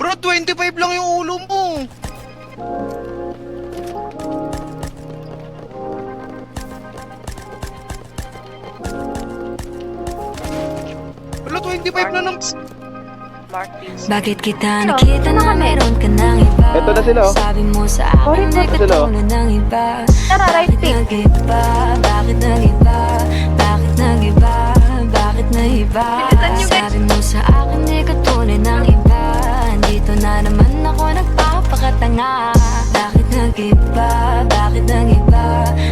Bro, 25 lang yung ulo mo. Bro, 25 na nang... Bakit kita nakita na meron ka ng iba? Ito na sila oh. Sabi mo sa akin na ikaw oh. ng iba. Tara, right pick. Bakit nag-iba? Bakit nag-iba? Guys. Sabi mo sa akin ay katulad ng iba Dito na naman ako nagpapakatanga Bakit nag-iba? Bakit nag-iba?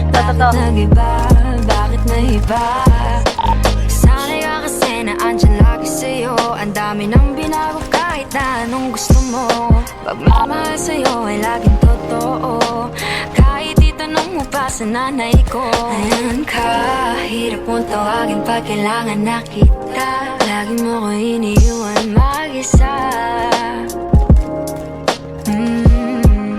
Bakit nag-iba? Bakit nag-iba? Sanay ka kasi na andyan lagi sa'yo Ang dami nang binago kahit na anong gusto mo Pagmamahal sa'yo ay laging totoo Kahit itanong mo pa sa nanay ko Ayan ka, hirap mong tawagin pag kailangan na kita. Lagi mo ko iniiwan mag-isa. Mm.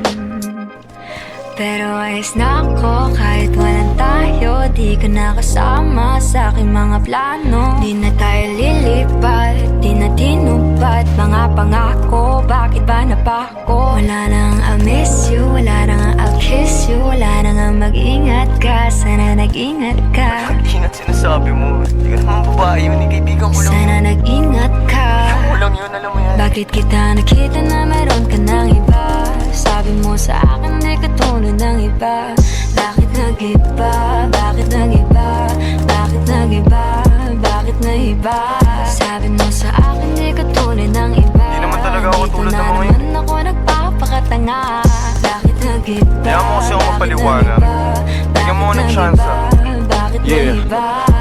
Pero ayos na ako kahit walang tayo. Di ka nakasama sa aking mga plano. Di na tayo lilipat, di na tinupad Mga pangako, bakit ba napako? Wala nang I'll miss you, wala nang I'll kiss you. Wala nang mag-ingat ka, sana nag-ingat ka Sinasabi mo. Hindi ka naman babae yun. Kaibigan ko lang. Sana nag-ingat ka Ko lang yun, alam mo yan. bakit kita nakita na meron ka ng iba? Sabi mo sa akin ay katulad ng iba Bakit nag-iba? Bakit nag-iba? Bakit nag-iba? Bakit nag-iba? Sabi mo sa akin ay katulad ng iba Di naman talaga ako Dito tulad na ng mga naman ako nagpapakatanga Bakit nag-iba? Kaya mo kasi ako mapaliwanag. Bigyan mo ako ng chance, ah. Yeah.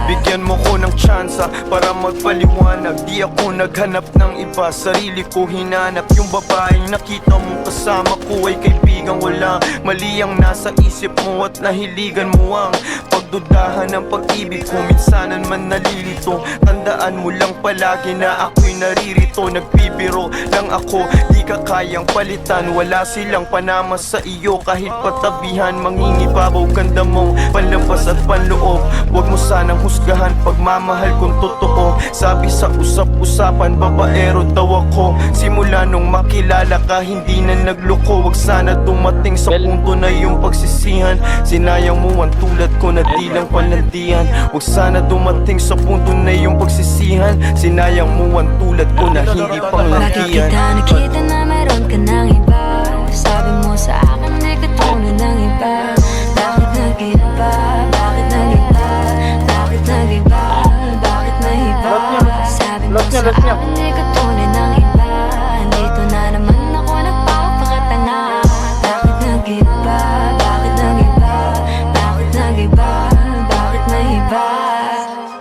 Bigyan mo ko ng tsansa para magpaliwanag Di ako naghanap ng iba, sarili ko hinanap Yung babaeng nakita mo kasama ko ay kaibigan. Wala Mali ang nasa isip mo at nahiligan mo ang Pagdudahan ng pag-ibig ko, minsanan man nalilito Tandaan mo lang palagi na ako'y naririto. Nagbibiro lang ako, di ka kayang palitan. Wala silang panama sa iyo kahit patabihan. Mangingibabaw ganda mo, panlabas at panloob. Huwag mo sanang husgahan pagmamahal kung totoo. Sabi sa usap-usapan, babaero daw ako. Simula nung makilala ka, hindi na nagloko. Huwag sana dumating sa punto na yung pagsisihan. Sinayang mo ang tulad ko na di lang palandian. Huwag sana dumating sa punto na yung pagsisihan. Sinayang mo ang tulad ko na hindi pang Bakit kita nakita na meron ka ng iba? 그냥